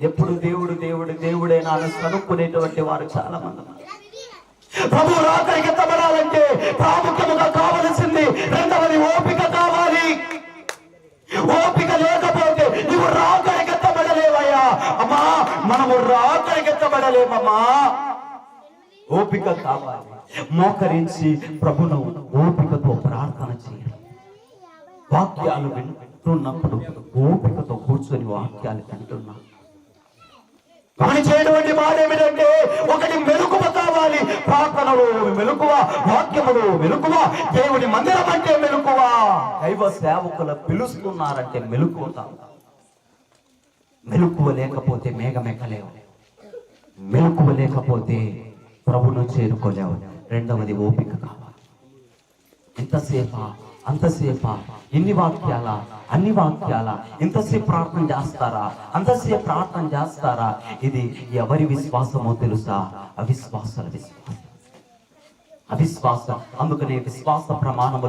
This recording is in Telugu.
ఎప్పుడు దేవుడు దేవుడు దేవుడేనా అని కనుక్కునేటువంటి వారు చాలా మంది ప్రభు రాత్రికి ఎత్తబడాలంటే ప్రాముఖ్యముగా కావలసింది రెండవది ఓపిక కావాలి. ఓపిక లేకపోతే నువ్వు రాకడికి ఎత్తబడలేవయ్యా అమ్మా మనము రాకడికి ఎత్తబడలేమమ్మా ఓపిక కావాలి. మోకరించి ప్రభును ఓపికతో ప్రార్థన చేయాలి. వాక్యాలు వింటున్నప్పుడు ఓపికతో కూర్చొని వాక్యాలు వింటున్నాను పని చేయటువంటి మాట ఏమిటంటే ఒకటి మెలుకువ కావాలి. ప్రార్థనలో మెలుకువ వాక్యములో మెలుకువ దేవుని మందిరం అంటే మెలుకువ. దైవ సేవకుల పిలుస్తున్నారంటే మెలుకువ మెలుకువ లేకపోతే మేఘమెక్కలేవు మెలుకువ లేకపోతే ప్రభును చేరుకోలేవు. రెండవది ఓపిక కావాలి. ఎంతసేపా అంతసేపా ఎన్ని వాక్యాల? అన్ని వాక్యాల? ఇంతసేపు ప్రార్థన చేస్తారా? అంతసేపు ప్రార్థన చేస్తారా? ఇది ఎవరి విశ్వాసమో తెలుసా? అవిశ్వాసాల విశ్వాసం. అవిశ్వాసం. అందుకనే విశ్వాస ప్రమాణములు